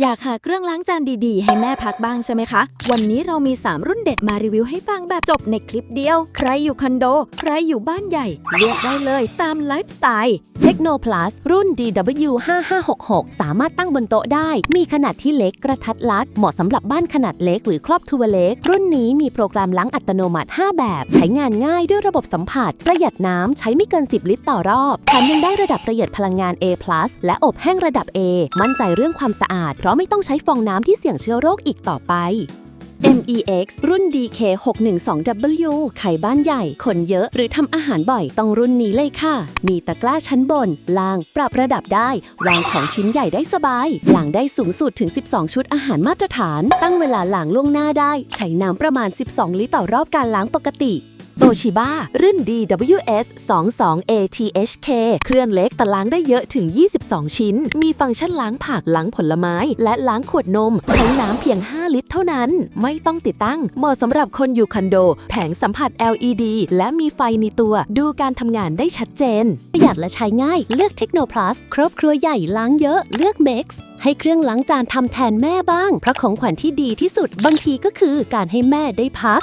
อยากหาเครื่องล้างจานดีๆ ให้แม่พักบ้างใช่ไหมคะ วันนี้เรามี 3 รุ่นเด็ดมารีวิวให้ฟังแบบจบในคลิปเดียว ใครอยู่คอนโด ใครอยู่บ้านใหญ่ เลือกได้เลยตามไลฟ์สไตล์เทคโน Plus รุ่น DW5566 สามารถตั้งบนโต๊ะได้ มีขนาดที่เล็กกระทัดรัด เหมาะสำหรับบ้านขนาดเล็กหรือครอบครัวเล็ก รุ่นนี้มีโปรแกรมล้างอัตโนมัติ 5 แบบ ใช้งานง่ายด้วยระบบสัมผัส ประหยัดน้ำใช้ไม่เกิน 10 ลิตรต่อรอบแถมยังได้ระดับประหยัดพลังงาน A+ และอบแห้งระดับ A มั่นใจเรื่องความสะอาดเพราะราะไม่ต้องใช้ฟองน้ำที่เสี่ยงเชื้อโรคอีกต่อไป MEX รุ่น DK612W ไข่บ้านใหญ่ คนเยอะหรือทำอาหารบ่อยต้องรุ่นนี้เลยค่ะ มีตะกร้าชั้นบน ล่าง ปรับระดับได้ วางของชิ้นใหญ่ได้สบายหลังได้สูงสุดถึง 12 ชุดอาหารมาตรฐาน ตั้งเวลาหลังล่วงหน้าได้ ใช้น้ำประมาณ 12 ลิตรต่อรอบการล้างปกติ โตชิบ้ารุ่น DWS 22 ATHK เครื่องเล็กแต่ล้างได้เยอะถึง 22 ชิ้น มีฟังก์ชันล้างผัก ล้างผลไม้ และล้างขวดนม ใช้น้ำเพียง 5 ลิตรเท่านั้น ไม่ต้องติดตั้ง เหมาะสำหรับคนอยู่คอนโด แผงสัมผัส LED และมีไฟในตัว ดูการทำงานได้ชัดเจน ประหยัดและใช้ง่าย เลือก Techno Plus ครอบครัวใหญ่ล้างเยอะ เลือก Max ให้เครื่องล้างจานทำแทนแม่บ้าง เพราะของขวัญที่ดีที่สุดบางทีก็คือการให้แม่ได้พัก